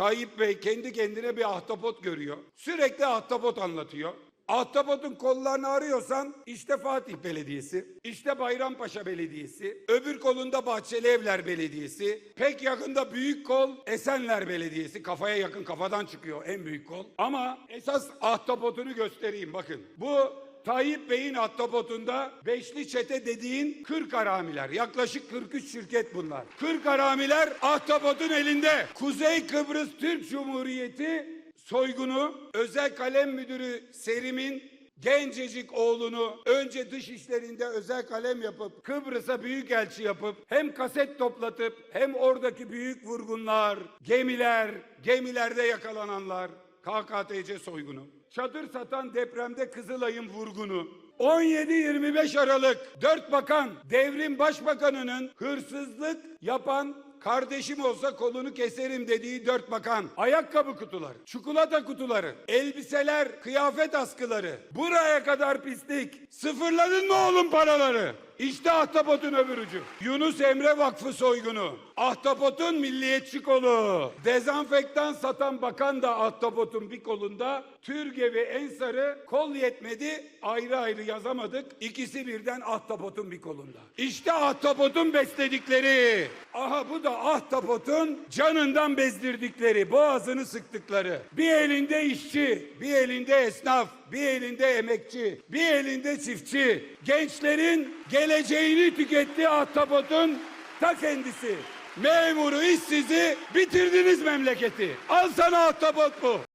Tayyip Bey kendi kendine bir ahtapot görüyor. Sürekli ahtapot anlatıyor. Ahtapotun kollarını arıyorsan işte Fatih Belediyesi, işte Bayrampaşa Belediyesi, öbür kolunda Bahçeli Evler Belediyesi, pek yakında büyük kol Esenler Belediyesi. Kafaya yakın kafadan çıkıyor en büyük kol. Ama esas ahtapotunu göstereyim bakın. Bu Tayyip Bey'in ahtapotunda beşli çete dediğin 40 haramiler. Yaklaşık 43 şirket bunlar. 40 haramiler ahtapotun elinde. Kuzey Kıbrıs Türk Cumhuriyeti soygunu özel kalem müdürü Serim'in gencecik oğlunu önce dış işlerinde özel kalem yapıp Kıbrıs'a büyük elçi yapıp hem kaset toplatıp hem oradaki büyük vurgunlar, gemiler, gemilerde yakalananlar, KKTC soygunu. Çadır satan depremde Kızılay'ın vurgunu. 17-25 Aralık 4 bakan devrim başbakanının hırsızlık yapan kardeşim olsa kolunu keserim dediği dört bakan. Ayakkabı kutuları, çikolata kutuları, elbiseler, kıyafet askıları. Buraya kadar pislik. Sıfırladın mı oğlum paraları? İşte Ahtapot'un öbür ucu. Yunus Emre Vakfı soygunu. Ahtapot'un milliyetçi kolu. Dezenfektan satan bakan da Ahtapot'un bir kolunda. Türgevi Ensar'ı kol yetmedi ayrı ayrı yazamadık. İkisi birden Ahtapot'un bir kolunda. İşte Ahtapot'un besledikleri. Aha bu da Ahtapot'un canından bezdirdikleri, boğazını sıktıkları. Bir elinde işçi, bir elinde esnaf, bir elinde emekçi, bir elinde çiftçi. Gençlerin geleceğini tükettiği Ahtapot'un ta kendisi. Memuru, işsizi bitirdiniz memleketi. Al sana Ahtapot bu.